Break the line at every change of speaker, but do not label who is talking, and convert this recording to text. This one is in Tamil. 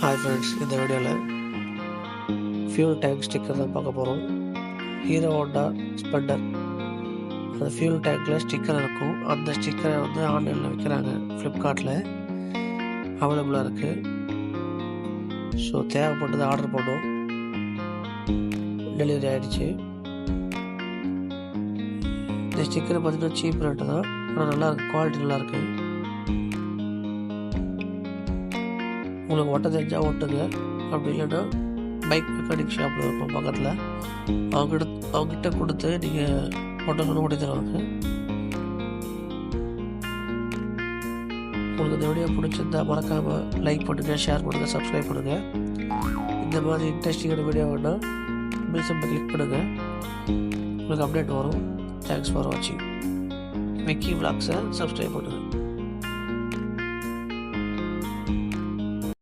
ஹாய் ஃப்ரெண்ட்ஸ் இந்த வீடியோவில் ஃபியூல் டேங்க் ஸ்டிக்கர் தான் பார்க்க போகிறோம் ஹீரோ ஹோண்டா ஸ்பெண்டர். அந்த ஃபியூல் டேங்க்கில் ஸ்டிக்கர் இருக்கும். அந்த ஸ்டிக்கரை வந்து ஆன்லைனில் விற்கிறாங்க ஃப்ளிப்கார்ட்டில் அவைலபிளாக இருக்குது ஸோ தேவைப்பட்டது ஆர்டர் பண்ணோம் டெலிவரி ஆகிடுச்சு இந்த ஸ்டிக்கர் பார்த்தீங்கன்னா சீப் ரேட்டு தான். ஆனால் நல்லா குவாலிட்டி நல்லாயிருக்கு உங்களுக்கு ஓட்ட தெரிஞ்சால் ஓட்டுங்க. அப்படி இல்லைன்னா பைக் மெக்கானிக் ஷாப்பில் இருக்கும் பக்கத்தில். அவங்ககிட்ட அவங்ககிட்ட கொடுத்து நீங்கள் ஓட்டணும்னு ஓட்டி தருவாங்க. உங்களுக்கு இந்த வீடியோ பிடிச்சிருந்தா மறக்காமல் லைக் பண்ணுங்கள் ஷேர் பண்ணுங்கள் சப்ஸ்கிரைப் பண்ணுங்கள் இந்த மாதிரி இன்ட்ரெஸ்டிங்கான வீடியோ வேணால் பில் கிளிக் பண்ணுங்கள் உங்களுக்கு அப்டேட் வரும். தேங்க்ஸ் ஃபார் வாட்சிங் விக்கி விளாக்ஸை சப்ஸ்கிரைப் பண்ணுங்கள்